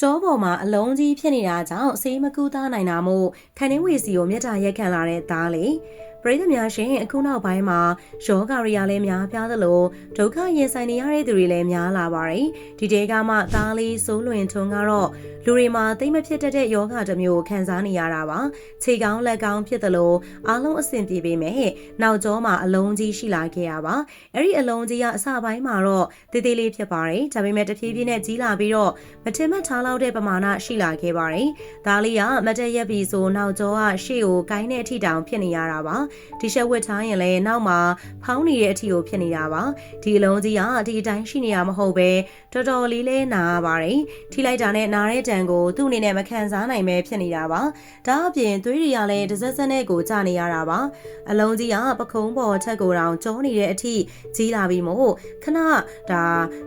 ကြောပေါ်မှာအလုံးကြီးဖြစ်နေတာကြောင့်ဆေးမကူးသားနိုင်တာမို့ခန်းနှင်းဝေစီကိုမြတ်တာရက်ခံလာတဲ့သားလေ ပရိသတ်များရှင်အခုနောက်ပိုင်းမှာယောဂရီယာလည်းများပြားသလိုဒုက္ခရင်ဆိုင်နေရတဲ့သူတွေလည်းများလာပါတယ်ဒီတဲကမှသားလေးစိုးလွင်ထွန်းကတော့လူတွေမှာသိမ့်မဖြစ်တတ်တဲ့ယောဂတစ်မျိုးကိုခံစားနေရတာပါခြေကောင်းလက်ကောင်းဖြစ်သလိုအားလုံးအဆင်ပြေပေမဲ့နောက်ကျောမှာအလုံးကြီးရှိလာခဲ့ရပါအဲ့ဒီအလုံးကြီးကအစပိုင်းမှာတော့တေးသေးလေးဖြစ်ပါတယ်ဒါပေမဲ့တဖြည်းဖြည်းနဲ့ကြီးလာပြီးတော့မထင်မှတ်ထားလောက်တဲ့ပမာဏရှိလာခဲ့ပါတယ်ဒါလေးကမတက်ရက်ပြီဆိုနောက်ကျောကရှေ့ကိုကိုင်းတဲ့အထိတောင်ဖြစ်နေရတာပါဒီရှက်ဝတ်ထားရင်လည်းနောက်မှာဖောင်းနေတဲ့အထိကိုဖြစ်နေတာပါဒီအလုံးကြီးကဒီအတိုင်းရှိနေရမဟုတ်ပဲတော်တော်လေးလေးနားပါတယ်ထိလိုက်တာနဲ့နားတဲ့တန်ကိုသူ့အနေနဲ့မခံစားနိုင်ပဲဖြစ်နေတာပါဒါအပြင်သွေးတွေကလည်းတစ်စက်စက်နဲ့ကိုကျနေရတာပါအလုံးကြီးကပခုံးပေါ်ထက်ကိုတောင်ကြောနေတဲ့အထိကြီးလာပြီးမို့ခဏဒါ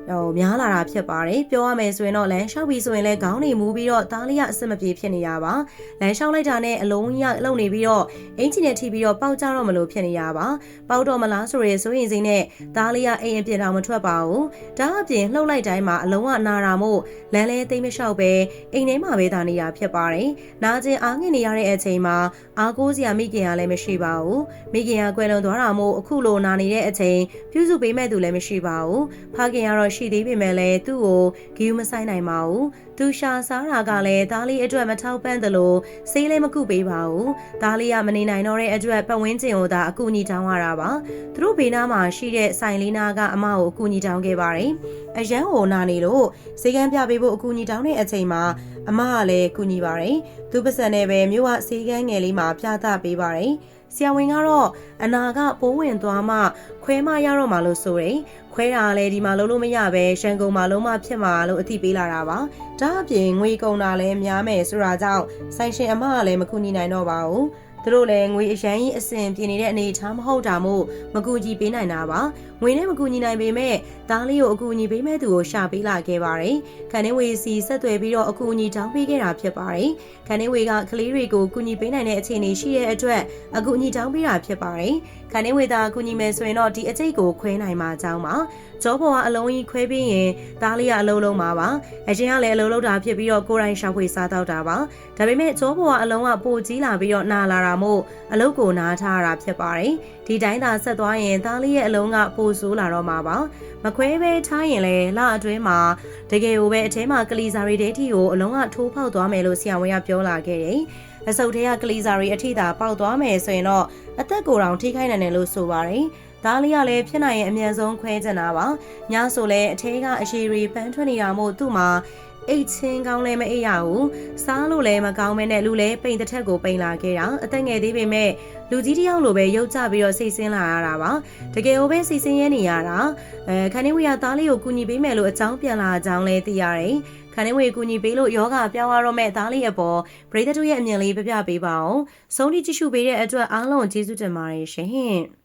ဟိုများလာတာဖြစ်ပါတယ်ပြောရမယ်ဆိုရင်တော့လမ်းလျှောက်ပြီးဆိုရင်လည်းခေါင်းနေမူပြီးတော့သားလေးကအဆင်မပြေဖြစ်နေတာပါလမ်းလျှောက်လိုက်တာနဲ့အလုံးကြီးကလှုပ်နေပြီးတော့အင်ဂျင်နဲ့ထိပြီးတော့ပေါက်ကြတော့မလို့ဖြစ်နေရပါပေါက်တော့မလားဆိုရဲဆိုရင်စိမ့်နဲ့သားလေးကအိမ်အပြင်တော့မထွက်ပါဘူးဒါအပြင်လှုပ်လိုက်တိုင်းမှာအလုံးကနာတာမို့လမ်းလဲသိမ့်မလျှောက်ပဲအိမ်ထဲမှာပဲဒါနေတာဖြစ်ပါတယ်နာကျင်အားငင်နေရတဲ့အချိန်မှာအားကိုးစရာမိခင်ကလည်းမရှိပါဘူးမိခင်ကကွယ်လွန်သွားတာမို့အခုလိုနာနေတဲ့အချိန်ပြုစုပေးမဲ့သူလည်းမရှိပါဘူးဖခင်ကတော့ရှိသေးပေမဲ့လည်းသူ့ကိုဂီယူမဆိုင်နိုင်ပါဘူးသူရှာစားတာကလည်းသားလေးအတွက်မထောက်ပံ့သလိုဆေးလည်းမကုပေးပါဘူးသားလေးကမနေနိုင်တော့တဲ့အတွက်ပတ်ဝန်းကျင်ကိုသာအကူအညီတောင်းရတာပါသူတို့ဘေးနားမှာရှိတဲ့ဆိုင်လေးနာကအမကိုအကူအညီတောင်းခဲ့ပါတယ်အရန်ဟိုနာနေလို့ဈေးကန်းပြပေးဖို့အကူအညီတောင်းတဲ့အချိန်မှာအမကလည်းကူညီပါတယ်သူပစံနဲ့ပဲမြို့ကဈေးကန်းငယ်လေးမှာပြသပေးပါတယ်ဆရာဝန်ကတော့အနာကပိုးဝင်သွားမှခွဲမရတော့မှလို့ဆိုရင်ခွဲတာလည်းဒီမှာလုံးလို့မရပဲရှန်ကုန်မှာလုံးမဖြစ်မှာလို့အသိပေးလာတာပါဒါအပြင်ငွေကုန်တာလည်းများမယ်ဆိုတာကြောင့်ဆိုင်ရှင်အမကလည်းမကူညီနိုင်တော့ပါဘူး သူတို့လည်းငွေအရန်ကြီးအဆင်ပြေနေတဲ့အနေအထားမဟုတ်တာမို့မကူညီပေးနိုင်တာပါငွေနဲ့မကူညီနိုင်ပေမဲ့သားလေးကိုအကူအညီပေးမဲ့သူကိုရှာပေးလာခဲ့ပါတယ်ခန်နေဝေစီဆက်သွယ်ပြီးတော့အကူအညီတောင်းပေးခဲ့တာဖြစ်ပါတယ်ခန်နေဝေကကလေးတွေကိုကူညီပေးနိုင်တဲ့အခြေအနေရှိတဲ့အတွက်အကူအညီတောင်းပေးတာဖြစ်ပါတယ်ခန်နေဝေသာကူညီမယ်ဆိုရင်တော့ဒီအကျိတ်ကိုခွဲနိုင်မှာကြောင်းပါကျောပေါ်ကအလုံးကြီးခွဲပြီးရင်သားလေးကအလုံးလုံးပါပါအရင်ကလည်းအလုံးလုံးတာဖြစ်ပြီးတော့ကိုယ်တိုင်ရှောက်ခွေစားတော့တာပါဒါပေမဲ့ကျောပေါ်ကအလုံးကပိုကြီးလာပြီးတော့နာလာတာမို့အလုတ်ကိုနားထားရတာဖြစ်ပါတယ်ဒီတိုင်းသာဆက်သွားရင်သားလေးရဲ့အလုံးကပိုဆိုးလာတော့မှာပါမခွဲပဲထားရင်လည်းလအတွင်းမှာတကယ်ကိုပဲအထဲမှာကလီစာရီဒဲတီကိုအလုံးကထိုးဖောက်သွားမယ်လို့ဆရာဝန်ကပြောလာခဲ့တယ်အဆုတ်ထဲကကလီစာရီအထိသာပေါက်သွားမယ်ဆိုရင်တော့အသက်ကိုယ်တောင်ထိခိုက်နိုင်တယ်လို့ဆိုပါတယ်ဒါလေးကလည်းဖြစ်နိုင်ရင်အမြန်ဆုံးခွဲချင်တာပါညဆိုလဲအထဲကအရှိရီပန်းထွက်နေတာမို့သူ့မှာ အိတ်ချင်းကောင်းလည်းမအိပ်ရဘူးစားလို့လည်းမကောင်းမဲနဲ့လူလည်းပိန်တစ်ထက်ကိုပိန်လာခဲ့တာအသက်ငယ်သေးပေမဲ့လူကြီးတယောက်လိုပဲရုပ်ကြပြီးတော့စိတ်ဆင်းလာရတာပါတကယ်ကိုပဲစိတ်ဆင်းရဲနေရတာအဲခန်းနေဝေကသားလေးကိုကူညီပေးမယ်လို့အကြောင်းပြန်လာအကြောင်းလဲသိရတယ်ခန်းနေဝေကူညီပေးလို့ယောဂပြောင်းရတော့မဲ့သားလေးအပေါ်ပရိသတ်တို့ရဲ့အမြင်လေးပြပြပေးပါအောင်ဆုံးထိကြည့်ရှုပေးတဲ့အတွက်အားလုံးကျေးဇူးတင်ပါတယ်ရှင်